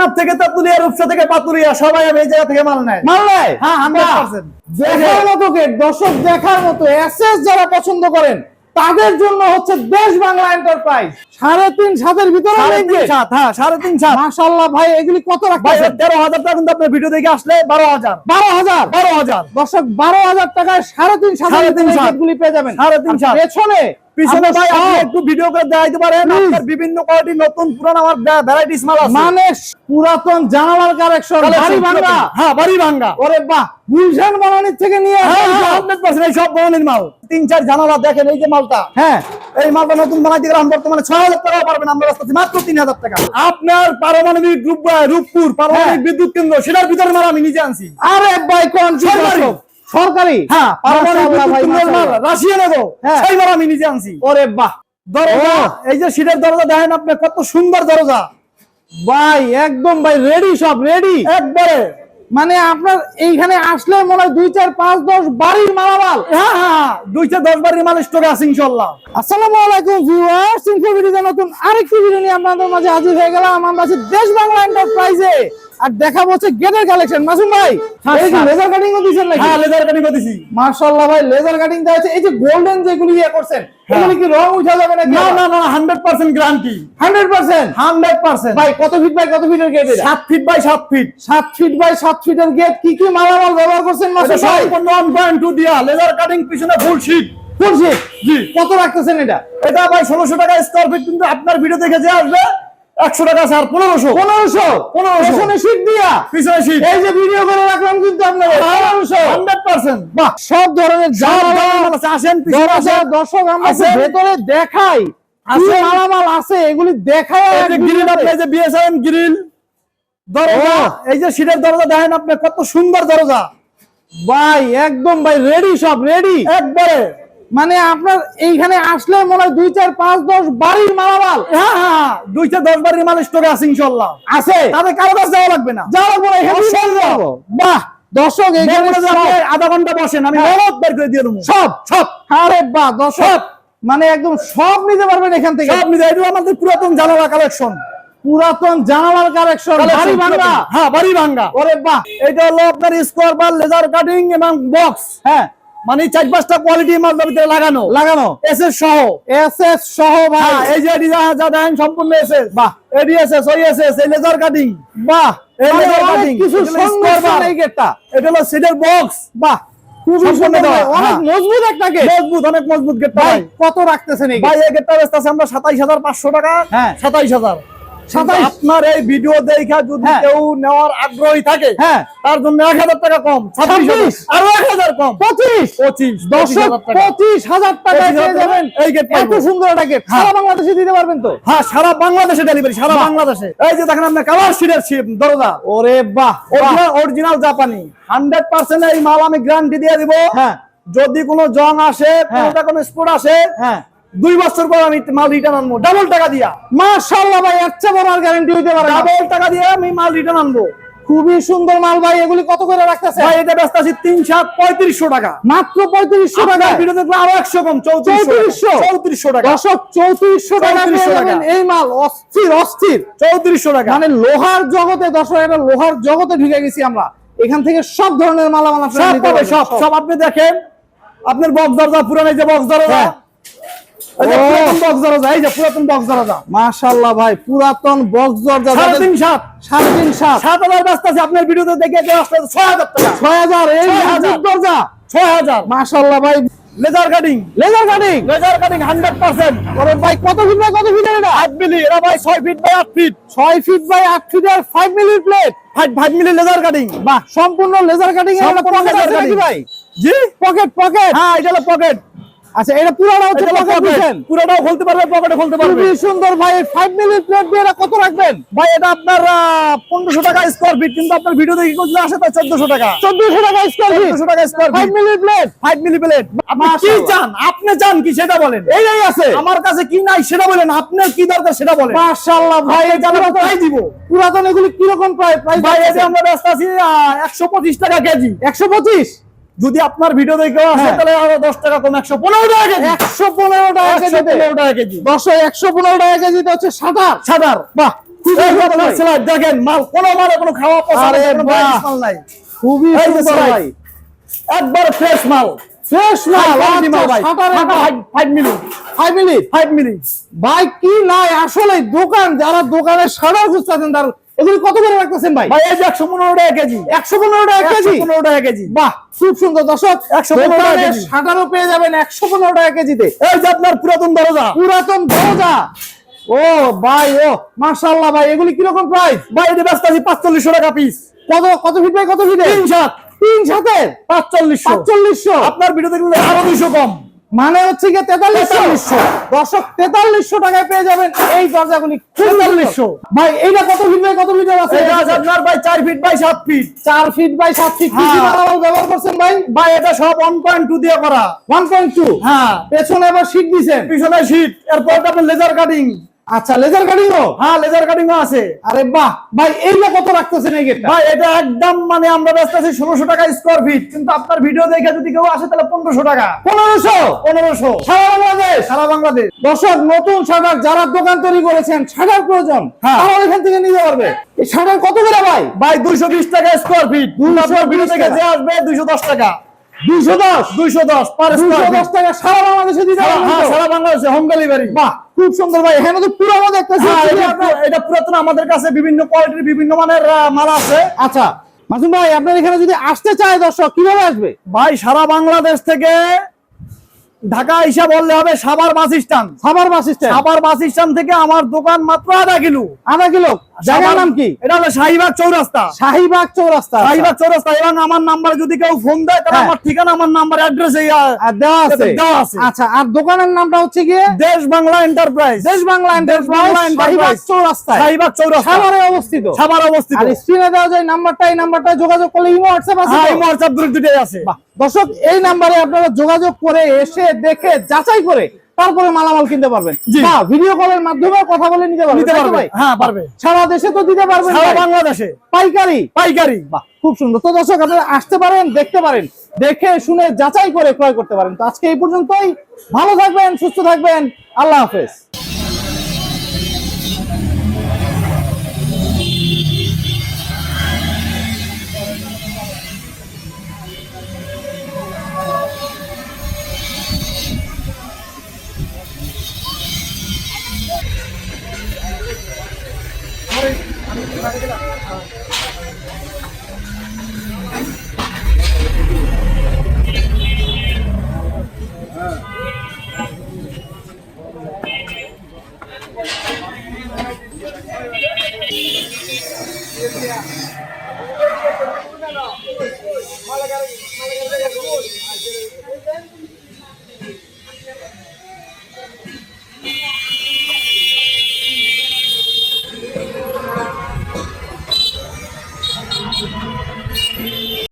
টেকনাফ থেকে তেতুলিয়া রূপসা থেকে পাতুলিয়া সবাই আমি এই জায়গা থেকে মাল নেয়। মাল নাই হ্যাঁ হান্ড্রেড পার্সেন্ট। দেখার মতো গেট দর্শক দেখার মতো এসএস যারা পছন্দ করেন তাদের জন্য হচ্ছে দেশ বাংলা এন্টারপ্রাইজ সাড়ে তিন সাতের ভিতরে সাড়ে তিন সাত হ্যাঁ তিন সাত। মাশাআল্লাহ ভাই এগুলি কত রাখতেছেন তেরো হাজার টাকা কিন্তু আপনার ভিডিও দেখে আসলে বারো হাজার। বারো হাজার? বারো হাজার। দর্শক বারো হাজার টাকায় সাড়ে তিন সাড়ে তিন সাত। গুলি পেয়ে যাবেন। সাড়ে তিন সাত। পেছনে পিছনে ভাই আপনি একটু ভিডিও করে দেখাইতে পারেন আপনার বিভিন্ন কোয়ালিটি নতুন পুরান আমার ভ্যারাইটিস মাল আছে। মানে পুরাতন জানালার কালেকশন বাড়ি ভাঙ্গা। হ্যাঁ বাড়ি ভাঙ্গা। ওরে বাহ গুলশান বানানির থেকে নিয়ে হ্যাঁ আসেন সব। হান্ড্রেড পার্সেন্ট এই সব ধরনের মাল। তিন চার জানালা দেখেন এই যে মালটা। হ্যাঁ। এই মালটা নতুন বানাইতে গেলে বর্তমানে ছয় হাজার টাকা পারবেন আমরা রাস্তাতে মাত্র তিন হাজার টাকা। আপনার পারমাণবিক রূপ রূপপুর পারমাণবিক হ্যাঁ। বিদ্যুৎ কেন্দ্র সেটার ভিতরে মাল আমি নিজে আনছি। আরে ভাই কোন সরকারি। সরকারি? হ্যাঁ হ্যাঁ। আমি নিজে আনছি। ওরে বাহ। দরজা এই যে সিটের দরজা দেখেন আপনি কত সুন্দর দরজা। ভাই একদম ভাই রেডি সব রেডি একবারে। মানে আপনার এইখানে আসলে মনে হয় দুই চার পাঁচ দশ বাড়ির মালামাল। হ্যাঁ হ্যাঁ দুইটা দশ বারের মাল স্টকে আছে ইনশাল্লাহ আসসালামু আলাইকুম ভিউয়ার্স নতুন আরেকটি ভিডিও নিয়ে আপনাদের মাঝে হাজির হয়ে গেলাম। আমরা আছি দেশ বাংলা এন্টারপ্রাইজে আর দেখা হচ্ছে গেটের কালেকশন মাসুম ভাই হ্যাঁ, এই যে হ্যাঁ। লেজার কাটিং ও দিয়েছেন নাকি? হ্যাঁ লেদার কাটিং করতেছি মাশাআল্লাহ ভাই লেজার কাটিং দেওয়া আছে এই যে গোল্ডেন যেগুলি ইয়ে করছেন এগুলি কি রং উঠা যাবে নাকি? না না না hundred percent guarantee 100% hundred percent ভাই কত ফিট বাই কত ফিটের গেট এটা? সাত ফিট বাই সাত ফিট সাত ফিট বাই সাত ফিটের গেট কি কি মালামাল ব্যবহার করছেন মাসুম ভাই? সম্পূর্ণ ওয়ান পয়েন্ট টু দিয়া লেজার কাটিং পিছনে ফুল শীট ফুল শীট জি। কত রাখতেছেন এটা? এটা ভাই ষোলোশো টাকা স্কোয়ার ফিট কিন্তু আপনার ভিডিও দেখে যে আসবে একশো টাকা স্যার পনেরোশো। পনেরোশো। পনেরোশো। পেছনে শীট দিয়া। পিছনে শীট এই যে ভিডিও করে রাখলাম কিন্তু আপনার। পনেরোশো। হান্ড্রেড পার্সেন্ট বাহ সব ধরনের আছে। আসেন। দর্শক আমরা ভেতরে দেখাই। আসেন। মালামাল আছে এগুলি এক গ্রিল। আপনি এই যে বিএসএম গ্রিল দরজা এই যে শীটের দরজা দেখেন আপনি কত সুন্দর দরজা। ভাই একদম ভাই রেডি সব রেডি একবারে। মানে আপনার এইখানে আসলে মনে হয় দুই চার পাঁচ দশ বাড়ির মালামাল। হ্যাঁ হ্যাঁ দুইটা দশ বারের মাল স্টকে আছে ইনশাল্লাহ আছে? তাদের কারও কাছে যাওয়া লাগবে না। যাওয়ার পরে এখানে বাহ দর্শক আধা ঘণ্টা বসেন আমি হ্যাঁ। নগদ বের করে দিয়ে দেবো। সব সব। আরে বাহ দর্শক। মানে একদম সব নিতে পারবেন এখান থেকে। সব এটা আমাদের পুরাতন জানালা কালেকশন পুরাতন জানালার কালেকশন বাড়ি ভাঙা। হ্যাঁ বাড়ি ভাঙ্গা ওরে বাহ। এটা হলো আপনার স্কোয়ার বার লেজার কাটিং এবং বক্স হ্যাঁ। মানে চার পাঁচটা কোয়ালিটি মাল ভিতরে লাগানো। লাগানো। এস এস সহ। এস এস সহ ভাই। হ্যাঁ, এই যে এডি যা যা দেখেন সম্পূর্ণ এস এস বাহ। এডি এস এস ওই এস এস এই লেজার কাটিং বাহ। এই অনেক cutting, কিছু এই গেটটা এটা হলো সিডের বক্স বাহ খুবই সুন্দর অনেক হ্যাঁ। মজবুত একটা গেট মজবুত অনেক মজবুত গেটটা ভাই ভাই। কত রাখতেছেন এই ভাই এই গেটটা বেচতেছি আমরা সাতাইশ হাজার পাঁচশো টাকা হ্যাঁ। সাতাইশ হাজার। 27 আপনার এই ভিডিও দেখা যদি হ্যাঁ। কেউ নেওয়ার আগ্রহী থাকে হ্যাঁ। তার জন্য এক হাজার টাকা কম ছাব্বিশ আরও এক হাজার কম। পঁচিশ। পঁচিশ দর্শক পঁচিশ হাজার টাকা পেয়ে যাবেন। এই গেট এত সুন্দর একটা গেট হ্যাঁ। সারা বাংলাদেশে দিতে পারবেন তো? হ্যাঁ সারা বাংলাদেশে ডেলিভারি সারা। বাংলাদেশে। এই যে দেখেন আপনার কালার দরজা। ওরে বাহ। অরিজিনাল জাপানি হান্ড্রেড পার্সেন্ট এই মাল আমি গ্যারান্টি দিয়ে দিব। হ্যাঁ। যদি কোনো জং আসে কোনো স্পোর্ট আসে হ্যাঁ। দুই বছর পর আমি মাল রিটার্ন আনব। ডাবল টাকা দিয়া। মাশাআল্লাহ ভাই এর চেয়ে বড় আর গ্যারান্টি হইতে পারে ডাবল টাকা দিয়ে আমি মাল রিটার্ন আনব। খুবই সুন্দর মাল ভাই এগুলি কত করে রাখতেছে ভাই এটা ব্যস্ত আছি তিন সাত পঁয়ত্রিশশো টাকা। মাত্র পঁয়ত্রিশশো টাকা? ভিডিও দেখলে আরও একশো কম চৌত্রিশশো 3400 চৌত্রিশশো? টাকা। দশক চৌত্রিশশো টাকা 3400 টাকা। এই মাল অস্থির অস্থির। চৌত্রিশশো টাকা। মানে লোহার জগতে দর্শক একটা লোহার জগতে ঢুকে গেছি আমরা। এখান থেকে সব ধরনের মালামাল আপনারা সব সব আপনি দেখেন আপনার বক্স দরজা পুরান যে বক্স দরজা ও। পুরাতন ভাই বক্স দরজা সাড়ে তিন সাত। সাড়ে তিন সাত। সাত হাজার ব্যস্ত আছে আপনার ভিডিওতে দেখে ছয় হাজার টাকা। ছয় হাজার এই ছয় হাজার। মজবুত দরজা। ছয় হাজার। মাশাআল্লাহ ভাই। Laser cutting laser cutting laser cutting hundred percent ভাই কত ফিট বাই কত ফিট এটা? আট মিলি ভাই ছয় ফিট বাই আট ফিট ছয় ফিট বাই আট ফিটের five milli plate five five milli laser cutting বাহ সম্পূর্ণ লেজার কাটিং। ভাই? জি? পকেট পকেট হ্যাঁ এটা হলো পকেট আচ্ছা এটা পুরোটা হচ্ছে পুরোটাও খুলতে পারবে পকেটে খুলতে পারবে। খুবই সুন্দর ভাই ফাইভ মিলি প্লেট দিয়ে এটা কত রাখবেন? ভাই এটা আপনার পনেরোশো টাকা স্কোয়ার ফিট কিন্তু আপনার ভিডিও দেখে যদি আসে তাই চোদ্দশো টাকা। চোদ্দশো টাকা স্কোয়ার ফিট চোদ্দশো টাকা square five feet milli plate five milli plate আপনি কি চান? আপনি চান কি সেটা বলেন। এইটাই আছে। আমার কাছে কি নাই সেটা বলেন। আপনার কি দরকার সেটা বলেন। মাশাআল্লাহ ভাই জানা তাই দিব। পুরাতন এগুলি কীরকম প্রায় প্রাইস ভাই এই আমরা ব্যস্ত আছি একশো পঁচিশ টাকা কেজি। একশো পঁচিশ? যদি আপনার ভিডিও দেখে আসে হ্যাঁ। তাহলে আরও দশ টাকা কম একশো পনেরো টাকা কেজি। একশো পনেরো টাকা কেজিতে। পনেরো টাকা কেজি। দশ একশো পনেরো টাকা কেজিতে হচ্ছে সাতার সাদার বাহ দেখেন মাল কোনো মালে কোনো খাওয়া মাল নাই। খুবই একবার ফ্রেশ মাল। ফ্রেশ মাল High মাল ভাই। শাটারের মাল। 5 মিনিট ফাইভ মিনিট 5 মিনিট ভাই কি নাই আসলে দোকান যারা দোকানে সাড়া খুঁজতেছেন তার এগুলি কত করে রাখতেছেন ভাই? ভাই এই যে 115 টাকা কেজি। একশো পনেরো টাকা কেজি? 115 টাকা কেজি। বাহ খুব সুন্দর। দর্শক 115 টাকা দোকানে কেজি। শাটারও পেয়ে যাবেন একশো পনেরো টাকা কেজিতে। এই যে আপনার পুরাতন দরজা। পুরাতন দরজা। ও ভাই ও মাশাআল্লাহ ভাই এগুলি কীরকম প্রাইস ভাই এটা ব্যস্ত আছি 4500 টাকা পিস কত কত ফিট বাই কত ফিটে তিন সাত। তিন সাথের 4500 পাঁচচল্লিশশো। আপনার ভিডিও দেখলে আরও 200 কম। মানে হচ্ছে গিয়ে তেতাল্লিশশো। 4300 দর্শক তেতাল্লিশশো টাকায় পেয়ে যাবেন এই দরজাগুলি। তেতাল্লিশশো। ভাই এইটা কত ফিট বাই কত মিটার আছে? আপনার ভাই চার ফিট বাই সাত ফিট চার ফিট বাই সাত ফিট হ্যাঁ। ব্যবহার করছেন ভাই? ভাই এটা সব 1.2 দিয়ে করা। ওয়ান পয়েন্ট টু হ্যাঁ। পেছনে আবার সিট দিছেন। পিছনে সিট এরপর আপনার লেজার কাটিং আচ্ছা লেজার কাটিংও হ্যাঁ লেজার কাটিং আছে। আরে বাহ ভাই এইটা কত রাখতেছেন এই গেটটা? ভাই এটা একদম মানে আমরা ব্যস্ত আছি টাকা স্কোয়ার ফিট কিন্তু আপনার ভিডিও দেখে যদি কেউ আসে তাহলে পনেরোশো টাকা। পনেরোশো? পনেরোশো। সারা বাংলাদেশ? সারা বাংলাদেশ। দর্শক নতুন শাটার যারা দোকান তৈরি করেছেন শাটার প্রয়োজন। হ্যাঁ। তারা এখান থেকে নিতে পারবে। এই শাটার কত করে ভাই? ভাই দুইশো বিশ টাকা স্কোয়ার ফিট 220 আপনার ভিডিও দেখে টাকা। যে আসবে দুইশো দশ টাকা। দুইশো দশ। দুইশো দশ দুইশো দশ টাকা সারা বাংলাদেশে দিতে হ্যাঁ সারা বাংলাদেশে হোম ডেলিভারি বাহ খুব সুন্দর ভাই। এখানে তো পুরো দেখতেছি। হ্যাঁ এটা আপনার- পুরাতন আমাদের কাছে বিভিন্ন কোয়ালিটির বিভিন্ন মানের আহ, মাল আছে। আচ্ছা মাসুম ভাই আপনার এখানে যদি আসতে চায় দর্শক কীভাবে আসবে? ভাই সারা বাংলাদেশ থেকে ঢাকা হিসাব বললে হবে Savar bus stand. Savar bus stand. Savar bus stand থেকে আমার দোকান মাত্র আধা কিলো। আধা কিলো? জায়গার নাম কি? এটা হলো শাহিবাগ চৌরাস্তা। শাহিবাগ চৌরাস্তা আচ্ছা। শাহিবাগ চৌরাস্তা। এবং আমার নাম্বারে যদি কেউ ফোন দেয় তাহলে হ্যাঁ। আমার ঠিকানা আমার নাম্বার অ্যাড্রেস দেওয়া আছে? দেওয়া আছে। আচ্ছা আর দোকানের নামটা হচ্ছে গিয়ে? দেশ বাংলা এন্টারপ্রাইজ দেশ বাংলা এন্টারপ্রাইজ শাহিবাগ। চৌরাস্তায়। শাহিবাগ চৌরাস্তা। সাভারে অবস্থিত। সাভার অবস্থিত। আর স্ক্রিনে দেওয়া যায় নাম্বারটা এই নাম্বারটা যোগাযোগ করলে ইমো হোয়াটসঅ্যাপ আছে হ্যাঁ তো? এই দুটোই আছে। দর্শক এই নাম্বারে আপনারা যোগাযোগ করে এসে দেখে যাচাই করে তারপরে মালামাল কিনতে পারবেন। বা ভিডিও কলের মাধ্যমে কথা বলে নিতে পারবেন নিতে? হ্যাঁ পারবে। সারা দেশে তো দিতে পারবেন সারা বাংলাদেশে। পাইকারি। পাইকারি। বাহ খুব সুন্দর। তো দর্শক আপনারা আসতে পারেন দেখতে পারেন দেখে শুনে যাচাই করে ক্রয় করতে পারেন। তো আজকে এই পর্যন্তই। ভালো থাকবেন সুস্থ থাকবেন। আল্লাহ হাফেজ। వాళ్ళ